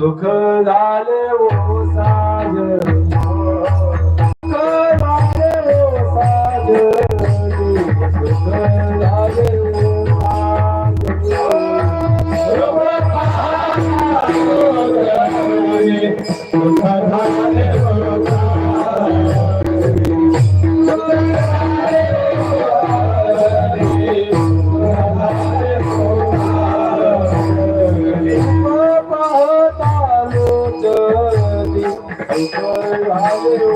सुख झाले ओ हो साजनी बरवा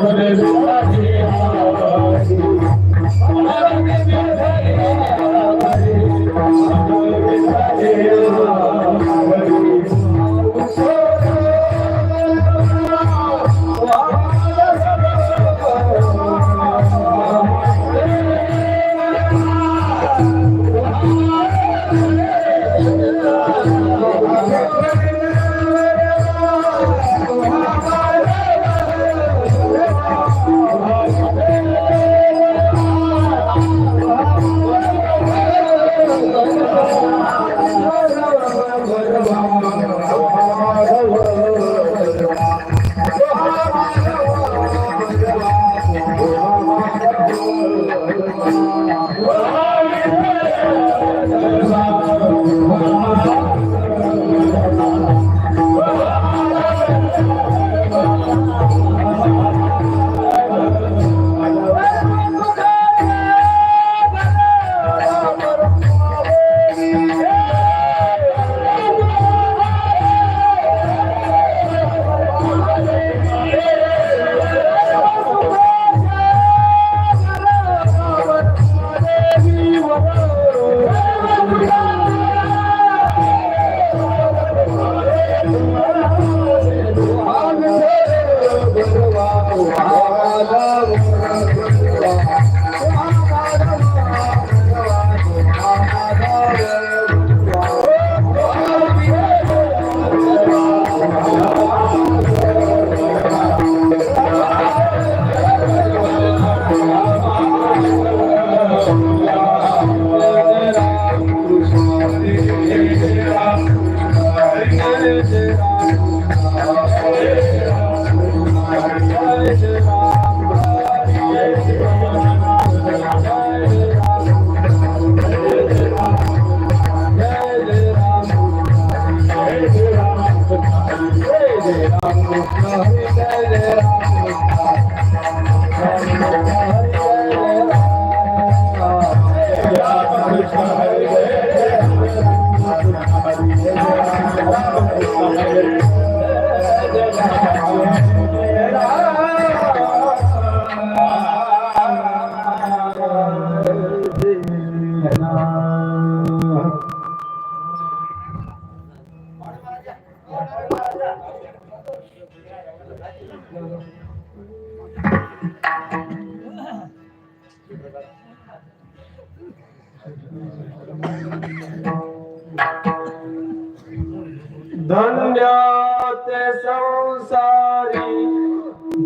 আমাদের Oh, Hare Krishna,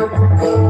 Lord. Amen.